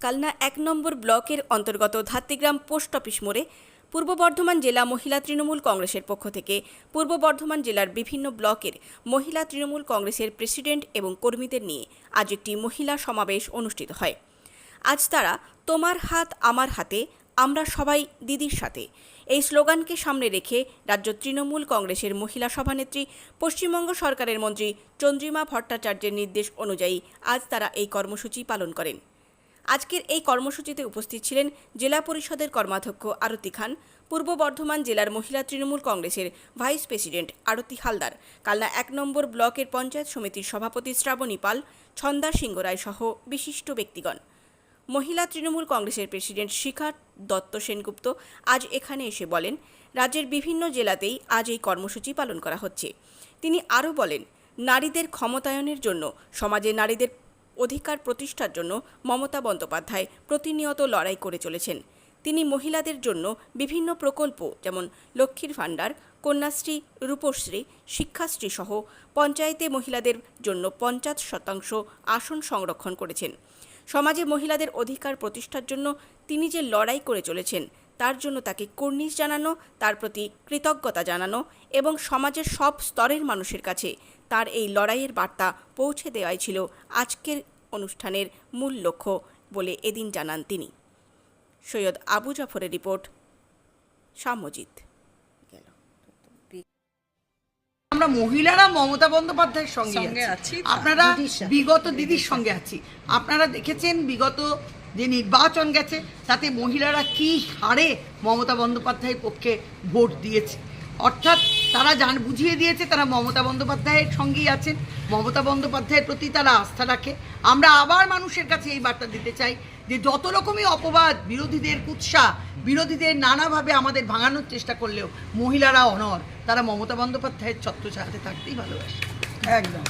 কালনা এক নম্বর ব্লকের অন্তর্গত ধাত্রিগ্রাম পোস্ট অফিস মোড়ে পূর্ব বর্ধমান জেলা মহিলা তৃণমূল কংগ্রেসের পক্ষ থেকে পূর্ব বর্ধমান জেলার বিভিন্ন ব্লকের মহিলা তৃণমূল কংগ্রেসের প্রেসিডেন্ট এবং কর্মীদের নিয়ে আজ একটি মহিলা সমাবেশ অনুষ্ঠিত হয়। আজ তারা, তোমার হাত আমার হাতে, আমরা সবাই দিদির সাথে। এই স্লোগানকে সামনে রেখে রাজ্য তৃণমূল কংগ্রেসের মহিলা সভানেত্রী, পশ্চিমবঙ্গ সরকারের মন্ত্রী চন্দ্রিমা ভট্টাচার্যের নির্দেশ অনুযায়ী আজ তারা এই কর্মসূচি পালন করেন। আজকের এই কর্মসূচিতে উপস্থিত ছিলেন জেলা পরিষদের কর্মাধ্যক্ষ আরতি খান, পূর্ব বর্ধমান জেলার মহিলা তৃণমূল কংগ্রেসের ভাইস প্রেসিডেন্ট আরতি হালদার, কালনা এক নম্বর ব্লকের পঞ্চায়েত সমিতির সভাপতি শ্রাবণী পাল, ছন্দা সিংহ রায় সহ বিশিষ্ট ব্যক্তিগণ। মহিলা তৃণমূল কংগ্রেসের প্রেসিডেন্ট শিখা দত্ত সেনগুপ্ত আজ এখানে এসে বলেন, রাজ্যের বিভিন্ন জেলাতেই আজ এই কর্মসূচি পালন করা হচ্ছে। তিনি আরও বলেন, নারীদের ক্ষমতায়নের জন্য সমাজে নারীদের অধিকার প্রতিষ্ঠার জন্য মমতা বন্দ্যোপাধ্যায় প্রতিনিয়ত লড়াই করে চলেছেন। তিনি মহিলাদের জন্য বিভিন্ন প্রকল্প যেমন লক্ষ্মীর ভাণ্ডার, কন্যাশ্রী, রূপশ্রী, শিক্ষাশ্রী সহ পঞ্চায়েতে মহিলাদের জন্য পঞ্চাশ শতাংশ আসন সংরক্ষণ করেছেন। সমাজে মহিলাদের অধিকার প্রতিষ্ঠার জন্য তিনি যে লড়াই করে চলেছেন তার জন্য তাকে কর্নিশ জানানো তার প্রতি কৃতজ্ঞতা জানানো এবং সমাজের সব স্তরের মানুষের কাছে তার এই লড়াইয়ের বার্তা পৌঁছে দেওয়াই ছিল আজকের অনুষ্ঠানের মূল লক্ষ্য বলে এদিন জানান তিনি। সৈয়দ আবু জাফরের রিপোর্ট গেল আমরা মহিলারা মমতা বন্দ্যোপাধ্যায়ের সঙ্গে আছি। আপনারা বিগত দিদির সঙ্গে আছি। আপনারা দেখেছেন বিগত যে নির্বাচন গেছে, তাতে মহিলারা কি হারে মমতা বন্দ্যোপাধ্যায়ের পক্ষে ভোট দিয়েছে? অর্থাৎ তারা জান বুঝিয়ে দিয়েছে, তারা মমতা বন্দ্যোপাধ্যায়ের সঙ্গেই আছেন। মমতা বন্দ্যোপাধ্যায়ের প্রতি তারা আস্থা রাখে। আমরা আবার মানুষের কাছে এই বার্তা দিতে চাই যে, যত রকমই অপবাদ, বিরোধীদের কুৎসা, বিরোধীদের নানাভাবে আমাদের ভাঙানোর চেষ্টা করলেও মহিলারা অনর তারা মমতা বন্দ্যোপাধ্যায়ের ছত্রছায়াতে থাকতেই ভালোবাসে। একদম।